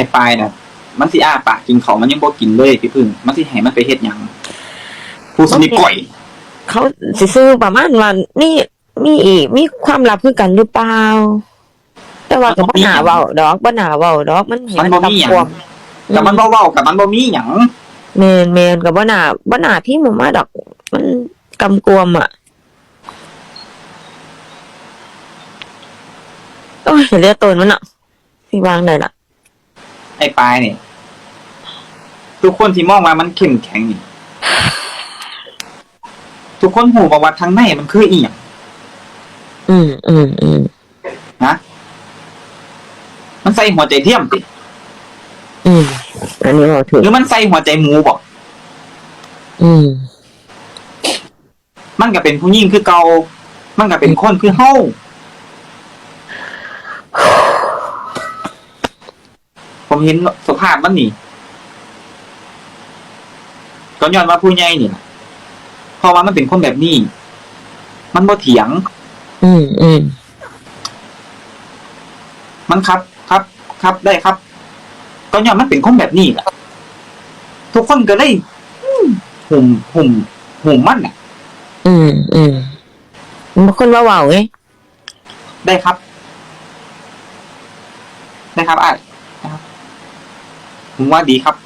อ้ปลายน่ะ มันสิอ้าปากกินของมันยังบ่กินเลยพี่พึ่งมันสิให้มันไปเฮ็ดหยังผู้สนิทก่อย เขาสิซื้อประมาณว่านี่มีอีกมีความลับคือกันหรือเปล่า แต่ว่าก็บ่หนาเว้าดอกบ่หนาเว้าดอกมันเห็นมันบ่มีหยังควมแต่มันบ่เว้ากับมันบ่มีหยังแมนแมนกับบ่หนาบ่หนาพี่หมูมาดอก มันกำกวมอะโอ้ยเรียกตนมันอะสิวางได้ล่ะ ไอ้ปลายเนี่ยทุกคนที่มองว่ามันเข้มแข็งนี่ทุกคนหูบอกว่าทางในมันคืออีหยังอืมอืมอืมนะมันใส่หัวใจเทียมติอืมอันนี้เราถือหรือมันใส่หัวใจหมูบอกอืม มันก็เป็นผู้หญิงคือเก่ามันก็เป็นคนคือเฮาผม เห็นสภาพมันนี่ก็ย้อนว่าผู้ใหญ่นี่ล่ะเพราะว่ามันเป็นคนแบบนี้ มันบ่เถียง อืมอืมมันครับ ครับ ครับได้ครับ ก็ย้อนมันเป็นคนแบบนี้แหละทุกคนก็เลยอืมหุ่มหุ่มหุ่มมันน่ะ อืมอืมบางคนว่าเว้าไงได้ครับ ได้ครับอะนะครับ ผมว่าดีครับ